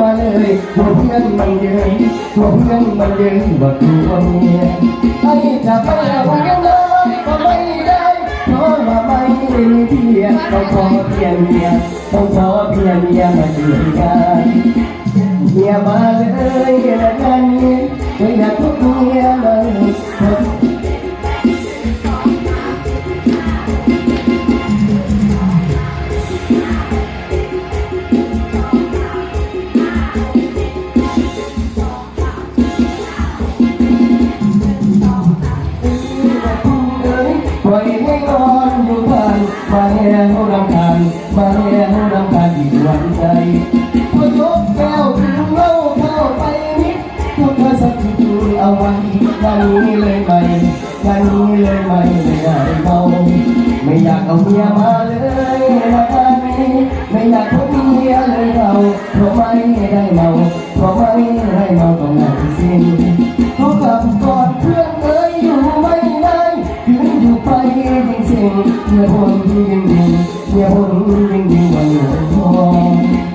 มาเลยตัวเพื่อนมันเยินตัวเพื่อนมันเยินว่าตัวเมียไอ้จะไปเอาเงินเลยก็ไม่ได้เพราะว่าไม่ได้มีเพียงต้องขอเพียงเมียต้องขอเพียงเมียมาอยู่ด้วยกันเมียมาเลยละกัน มาแห่เขารำคาญมาแห่เขารำคาญอีกวันใจพอยกแก้วถึงเล่าเข้าไปนิดทุกเธอสักทีเอาไว้วันนี้เลยไหมวันนี้เลยไหมไม่ได้เมาไม่อยากเอาเมียมาเลยละกันไม่อยากพบเมียเลยเราเพราะไม่ได้เมาเพราะไม่ได้เมาต้องนั่งสิ้น 예본 빙빙 예본 빙빙 예본